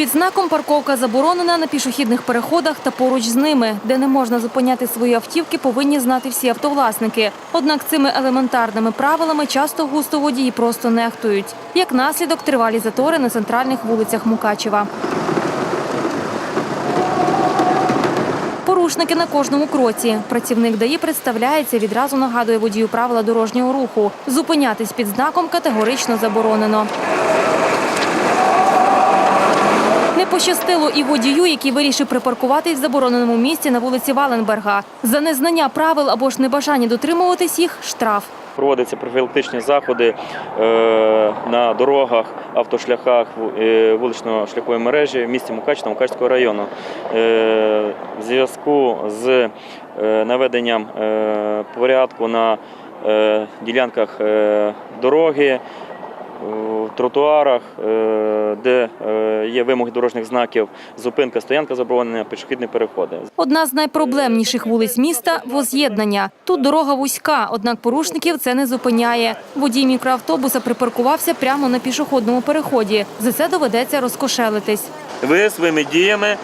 Під знаком парковка заборонена на пішохідних переходах та поруч з ними, де не можна зупиняти свої автівки, повинні знати всі автовласники. Однак цими елементарними правилами часто густо водії просто нехтують. Як наслідок тривалі затори на центральних вулицях Мукачева. Порушники на кожному кроці. Працівник ДАІ представляється, відразу нагадує водію правила дорожнього руху. Зупинятись під знаком категорично заборонено. Пощастило і водію, який вирішив припаркуватись в забороненому місці на вулиці Валенберга. За незнання правил або ж небажання дотримуватись їх – штраф. Проводяться профілактичні заходи е, на дорогах, автошляхах е, вулично-шляхової мережі в місті Мукач та Мукачського району. Е, В зв'язку з наведенням порядку на ділянках дороги, тротуарах, е, де е, є вимоги дорожніх знаків, зупинка, стоянка заборонена, пішохідні переходи. Одна з найпроблемніших вулиць міста – воз'єднання. Тут дорога вузька, однак порушників це не зупиняє. Водій мікроавтобуса припаркувався прямо на пішохідному переході. За це доведеться розкошелитись. ви своїми діями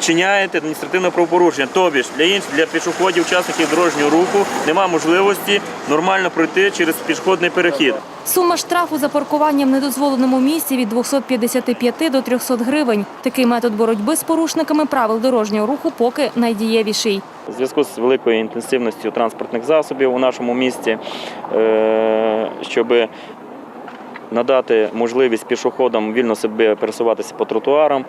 вчиняєте адміністративне правопорушення. Тобі ж для інших для пішоходів, учасників дорожнього руху немає можливості нормально пройти через пішохідний перехід. Сума штрафу за паркування в недозволеному місці від 255 до 300 гривень. Такий метод боротьби з порушниками правил дорожнього руху поки найдієвіший. У зв'язку з великою інтенсивністю транспортних засобів у нашому місті, щоб надати можливість пішоходам вільно себе пересуватися по тротуарам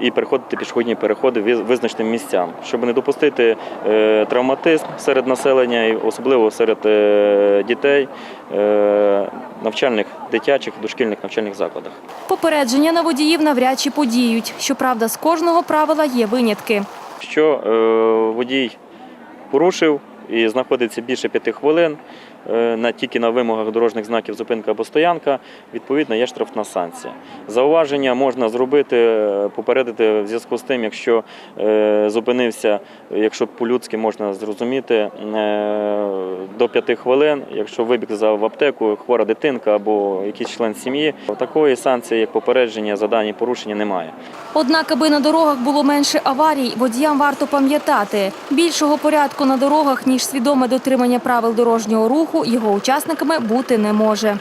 і переходити пішохідні переходи виз- визначеним місцям, щоб не допустити е, травматизм серед населення, і особливо серед е, дітей е, навчальних дитячих дошкільних навчальних закладах. Попередження на водіїв навряд чи подіють. Щоправда, з кожного правила є винятки. Е, водій порушив і знаходиться більше п'яти хвилин е, на, тільки на вимогах дорожніх знаків зупинка або стоянка, відповідно є штрафна санкція. Зауваження можна зробити, е, попередити в зв'язку з тим, якщо е, зупинився, якщо по-людськи можна зрозуміти, до п'яти хвилин, якщо вибіг за в аптеку, хвора дитинка або якийсь член сім'ї, такої санкції, як попередження за дані порушення, немає. Однак, аби на дорогах було менше аварій, водіям варто пам'ятати, більшого порядку на дорогах, ніж свідоме дотримання правил дорожнього руху, його учасниками бути не може.